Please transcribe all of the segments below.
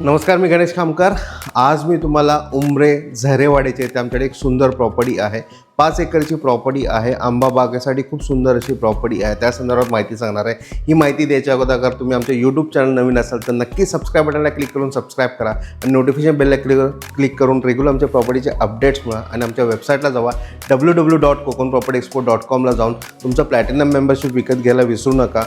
नमस्कार मी गणेश खामकर. आज मी तुम्हाला उमरे झरेवाडीचे इथे आमच्याकडे एक सुंदर प्रॉपर्टी आहे. पाच एकरची प्रॉपर्टी आहे. आंबा बागेसाठी खूप सुंदर अशी प्रॉपर्टी आहे. त्या संदर्भात माहिती सांगणार आहे. ही माहिती द्यायच्या अगोदर अगर तुम्ही आमच्या यूट्यूब चॅनल नवीन असाल तर नक्की सबस्क्राईब बटनला क्लिक करून सबस्क्राईब करा. आणि नोटिफिकेशन बेलला क्लिक क्लिक करून रेग्युलर आमच्या प्रॉपर्टीचे अपडेट्स मिळा आणि आमच्या वेबसाईटला जावा. W W dot Konkan property export dot कॉमला जाऊन तुमचं प्लॅटिनम मेंबरशिप विकत घ्यायला विसरू नका.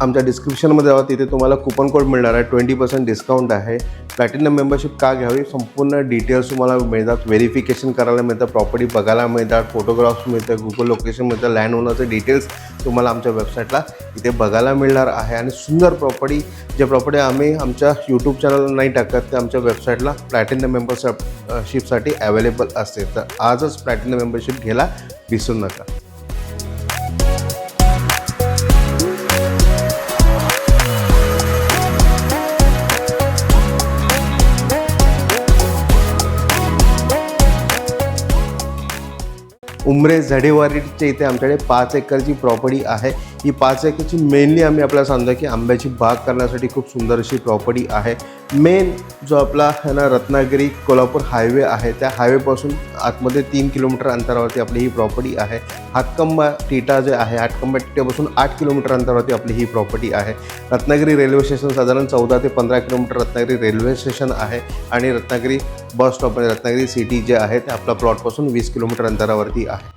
आमच्या डिस्क्रिप्शनमध्ये जावा तिथे तुम्हाला कुपन कोड मिळणार आहे. ट्वेंटी पर्सेंट डिस्काउंट आहे. प्लॅटिनम मेंबरशिप का घ्यावी? संपूर्ण डिटेल्स तुम्हाला मिळतात. व्हेरिफिकेशन करायला मिळतं प्रॉपर्टी बघायला मिळतात फोटोग्राफ्स मिळतं गुगल लोकेशन मिळतं लँड ओनरचे डिटेल्स तुम्हाला आमच्या वेबसाईटला इथे बघायला मिळणार आहे. आणि सुंदर प्रॉपर्टी जे प्रॉपर्टी आम्ही आमच्या यूट्यूब चॅनलला नाही टाकत ते आमच्या वेबसाईटला प्लॅटिनम मेंबरशिप शिपसाठी अवेलेबल असते. तर आजच प्लॅटिनम मेंबरशिप घ्यायला विसरू नका. उमरे झडेवारीच्या इथे आमच्याकडे पाच एकरची प्रॉपर्टी आहे. ही पाच एकरची मेनली आम्ही आपल्याला सांगतो की आंब्याची बाग करण्यासाठी खूप सुंदर अशी प्रॉपर्टी आहे. मेन जो आपला आहे ना रत्नागिरी कोल्हापूर हायवे आहे त्या हायवेपासून आतमध्ये तीन किलोमीटर अंतरावरती आपली ही प्रॉपर्टी आहे. हातकंबा टिटा जे आहे हातकंबा टिटापासून आठ किलोमीटर अंतरावरती आपली ही प्रॉपर्टी आहे. रत्नागिरी रेल्वे स्टेशन साधारण चौदा ते पंधरा किलोमीटर रत्नागिरी रेल्वे स्टेशन आहे आणि रत्नागिरी बस स्टॉप म्हणजे रत्नागिरी सिटी जे आहे ते आपल्या प्लॉटपासून वीस किलोमीटर अंतरावरती आहे.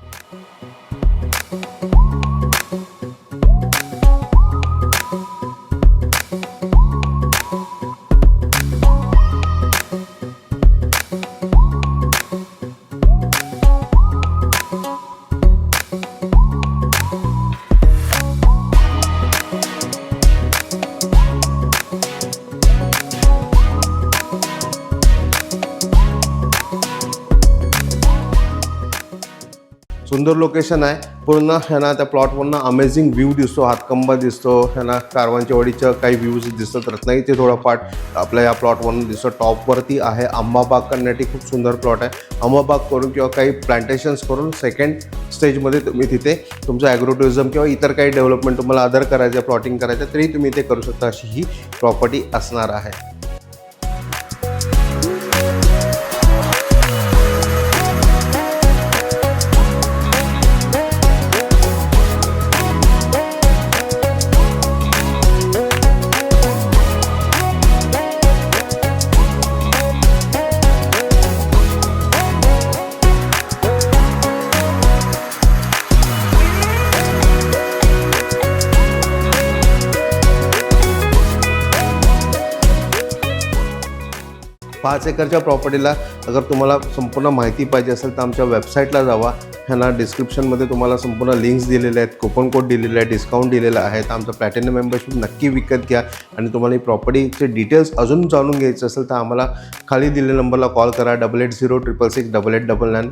सुंदर लोकेशन आहे. पूर्ण ह्यांना त्या प्लॉटवरनं अमेझिंग व्ह्यू दिसतो. हातकंबा दिसतो. ह्यांना कारवांच्या वडीचं काही व्ह्यूज दिसतात रत्नागिरीचे थोडा पार्ट आपल्या या प्लॉटवरून दिसतो. टॉपवरती आहे अंबाबाग करण्यासाठी खूप सुंदर प्लॉट आहे. अंबाबाग करून किंवा काही प्लांटेशन्स करून सेकंड स्टेजमध्ये तुम्ही तिथे तुमचं ॲग्रो टुरिझम किंवा इतर काही डेव्हलपमेंट तुम्हाला अदर करायचं प्लॉटिंग करायचं तरी तुम्ही ते करू शकता. अशी ही प्रॉपर्टी असणार आहे. पाच एकरच्या प्रॉपर्टीला अगर तुम्हाला संपूर्ण माहिती पाहिजे असेल तर आमच्या वेबसाईटला जावा. ह्यांना डिस्क्रिप्शनमध्ये तुम्हाला संपूर्ण लिंक्स दिलेले आहेत कुपन कोड दिलेले आहे डिस्काउंट दिलेला आहे. तर आमचं प्लॅटिनम मेंबरशिप नक्की विकत घ्या आणि तुम्हाला ही प्रॉपर्टीचे डिटेल्स अजून जाणून घ्यायचे असेल तर आम्हाला खाली दिलेल्या नंबरला कॉल करा. Double eight zero triple six double eight double nine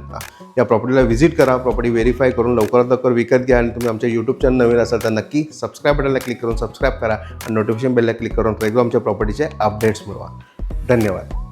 या प्रॉपर्टीला व्हिजिट करा. प्रॉपर्टी व्हेरीफाय करून लवकरात लवकर विकत घ्या आणि तुम्ही आमच्या यूट्यूब चॅनल नवीन असाल तर नक्की सबस्क्राईब बटनला क्लिक करून सबस्क्राईब करा आणि नोटिफिकेशन बेलला क्लिक करून रेग्युलर आमच्या प्रॉपर्टीचे अपडेट्स मिळवा. धन्यवाद.